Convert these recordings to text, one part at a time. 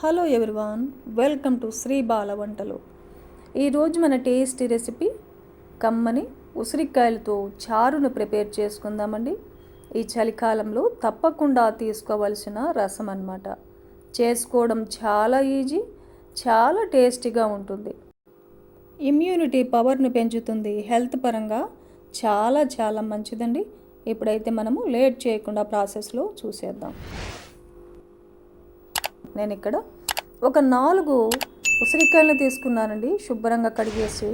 Hello everyone welcome to Sri Bala వంటలు. ఈరోజు మన టేస్టీ రెసిపీ కమ్మని ఉసిరికాయలతో చారును ప్రిపేర్ చేసుకుందామండి. ఈ చలికాలంలో తప్పకుండా తీసుకోవలసిన రసం అన్నమాట. చేసుకోవడం చాలా ఈజీ చాలా టేస్టీగా ఉంటుంది. ఇమ్యూనిటీ పవర్ను పెంచుతుంది హెల్త్ పరంగా చాలా చాలా మంచిదండి. ఇప్పుడైతే మనము లేట్ చేయకుండా ప్రాసెస్లో చూసేద్దాం. నేను ఇక్కడ ఒక నాలుగు ఉసిరికాయలను తీసుకున్నానండి శుభ్రంగా కడిగేసి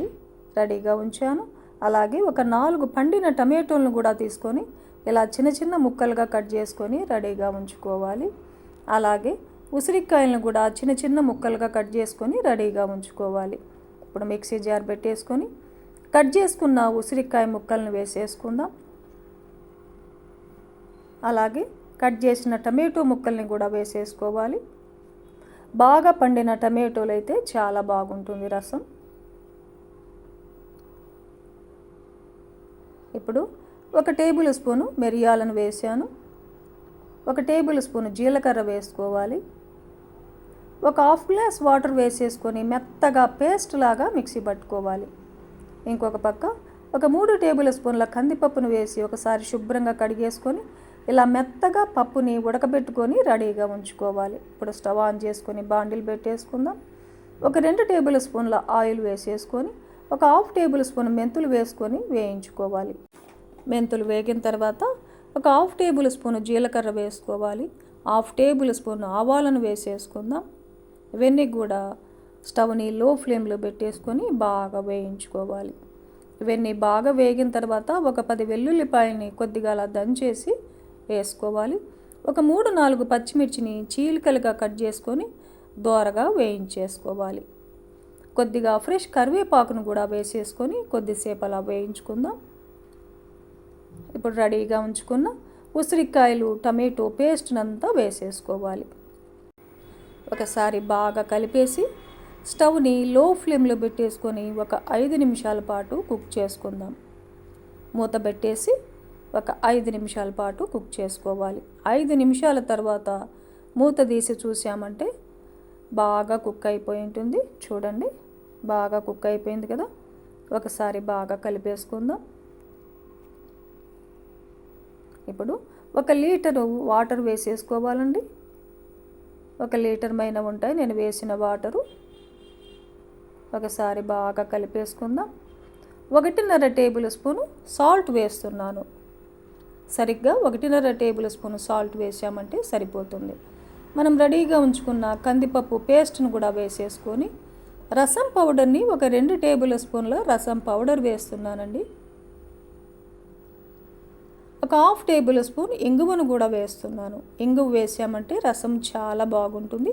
రెడీగా ఉంచాను. అలాగే ఒక నాలుగు పండిన టమాటోలను కూడా తీసుకొని ఇలా చిన్న చిన్న ముక్కలుగా కట్ చేసుకొని రెడీగా ఉంచుకోవాలి. అలాగే ఉసిరికాయలను కూడా చిన్న చిన్న ముక్కలుగా కట్ చేసుకొని రెడీగా ఉంచుకోవాలి. ఇప్పుడు మిక్సీ జార్ పెట్టేసుకొని కట్ చేసుకున్న ఉసిరికాయ ముక్కలను వేసేసుకుందాం. అలాగే కట్ చేసిన టమాటో ముక్కల్ని కూడా వేసేసుకోవాలి. బాగా పండిన టమాటోలు అయితే చాలా బాగుంటుంది రసం. ఇప్పుడు ఒక టేబుల్ స్పూను మిరియాలను వేసాను. ఒక టేబుల్ స్పూన్ జీలకర్ర వేసుకోవాలి. ఒక హాఫ్ గ్లాస్ వాటర్ వేసేసుకొని మెత్తగా పేస్ట్ లాగా మిక్సీ పట్టుకోవాలి. ఇంకొక పక్క ఒక మూడు టేబుల్ స్పూన్ల కందిపప్పును వేసి ఒకసారి శుభ్రంగా కడిగేసుకొని ఇలా మెత్తగా పప్పుని ఉడకబెట్టుకొని రెడీగా ఉంచుకోవాలి. ఇప్పుడు స్టవ్ ఆన్ చేసుకొని బాండిల్ పెట్టేసుకుందాం. ఒక రెండు టేబుల్ స్పూన్ల ఆయిల్ వేసేసుకొని ఒక హాఫ్ టేబుల్ స్పూన్ మెంతులు వేసుకొని వేయించుకోవాలి. మెంతులు వేగిన తర్వాత ఒక హాఫ్ టేబుల్ స్పూన్ జీలకర్ర వేసుకోవాలి. హాఫ్ టేబుల్ స్పూన్ ఆవాలను వేసేసుకుందాం. ఇవన్నీ కూడా స్టవ్ని లో ఫ్లేమ్లో పెట్టేసుకొని బాగా వేయించుకోవాలి. ఇవన్నీ బాగా వేగిన తర్వాత ఒక పది వెల్లుల్లిపాయని కొద్దిగా అలా దంచేసి వేసుకోవాలి. ఒక మూడు నాలుగు పచ్చిమిర్చిని చీలికలుగా కట్ చేసుకొని దోరగా వేయించేసుకోవాలి. కొద్దిగా ఫ్రెష్ కరివేపాకును కూడా వేసేసుకొని కొద్దిసేపు అలా వేయించుకుందాం. ఇప్పుడు రెడీగా ఉంచుకున్న ఉసిరికాయలు టమాటో పేస్ట్నంతా వేసేసుకోవాలి. ఒకసారి బాగా కలిపేసి స్టవ్ని లో ఫ్లేమ్లో పెట్టేసుకొని ఒక ఐదు నిమిషాల పాటు కుక్ చేసుకుందాం. మూత పెట్టేసి ఒక ఐదు నిమిషాల పాటు కుక్ చేసుకోవాలి. ఐదు నిమిషాల తర్వాత మూత తీసి చూసామంటే బాగా కుక్ అయిపోయి ఉంటుంది. చూడండి బాగా కుక్ అయిపోయింది కదా. ఒకసారి బాగా కలిపేసుకుందాం. ఇప్పుడు ఒక లీటరు వాటర్ వేసేసుకోవాలండి. ఒక లీటర్ మైన ఉంటాయి నేను వేసిన వాటరు. ఒకసారి బాగా కలిపేసుకుందాం. ఒకటిన్నర టేబుల్ స్పూను సాల్ట్ వేస్తున్నాను. సరిగ్గా ఒకటిన్నర టేబుల్ స్పూన్ సాల్ట్ వేసామంటే సరిపోతుంది. మనం రెడీగా ఉంచుకున్న కందిపప్పు పేస్ట్ను కూడా వేసేసుకొని రసం పౌడర్ని ఒక రెండు టేబుల్ స్పూన్ల రసం పౌడర్ వేస్తున్నానండి. ఒక హాఫ్ టేబుల్ స్పూన్ ఇంగువను కూడా వేస్తున్నాను. ఇంగువ వేసామంటే రసం చాలా బాగుంటుంది.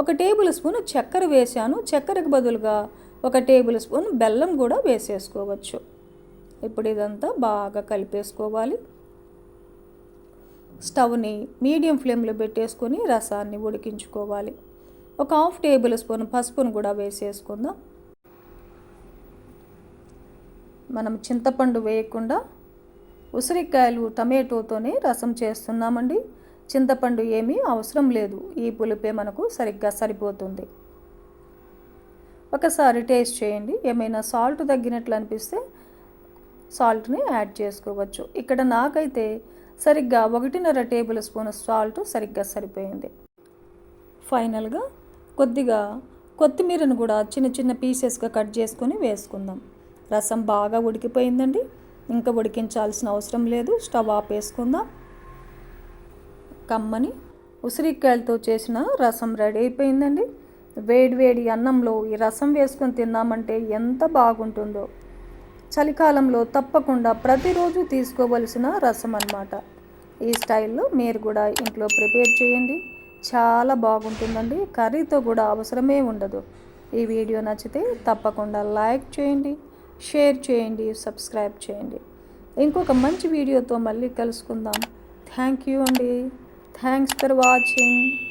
ఒక టేబుల్ స్పూన్ చక్కెర వేసాను. చక్కెరకు బదులుగా ఒక టేబుల్ స్పూన్ బెల్లం కూడా వేసేసుకోవచ్చు. ఇప్పుడు ఇదంతా బాగా కలిపేసుకోవాలి. స్టవ్ని మీడియం ఫ్లేమ్లో పెట్టేసుకొని రసాన్ని ఉడికించుకోవాలి. ఒక హాఫ్ టేబుల్ స్పూన్ పసుపును కూడా వేసేసుకుందాం. మనం చింతపండు వేయకుండా ఉసిరికాయలు టమాటోతోనే రసం చేస్తున్నామండి. చింతపండు ఏమీ అవసరం లేదు. ఈ పులిపే మనకు సరిగ్గా సరిపోతుంది. ఒకసారి టేస్ట్ చేయండి. ఏమైనా సాల్ట్ తగ్గినట్లు అనిపిస్తే సాల్ట్ని యాడ్ చేసుకోవచ్చు. ఇక్కడ నాకైతే సరిగ్గా ఒకటిన్నర టేబుల్ స్పూన్ సాల్ట్ సరిగ్గా సరిపోయింది. ఫైనల్గా కొద్దిగా కొత్తిమీరను కూడా చిన్న చిన్న పీసెస్గా కట్ చేసుకొని వేసుకుందాం. రసం బాగా ఉడికిపోయిందండి. ఇంకా ఉడికించాల్సిన అవసరం లేదు. స్టవ్ ఆపేసుకుందాం కమ్మని ఉసిరికాయలతో చేసిన రసం రెడీ అయిపోయిందండి. వేడి వేడి అన్నంలో ఈ రసం వేసుకొని తిన్నామంటే ఎంత బాగుంటుందో. చలికాలంలో తప్పకుండా ప్రతిరోజు తీసుకోవలసిన రసం అన్నమాట. ఈ స్టైల్లో మీరు కూడా ఇంట్లో ప్రిపేర్ చేయండి. చాలా బాగుంటుందండి. కర్రీతో కూడా అవసరమే ఉండదు. ఈ వీడియో నచ్చితే తప్పకుండా లైక్ చేయండి షేర్ చేయండి సబ్స్క్రైబ్ చేయండి. ఇంకొక మంచి వీడియోతో మళ్ళీ కలుసుకుందాం. థ్యాంక్ యూ అండి. Thanks for watching.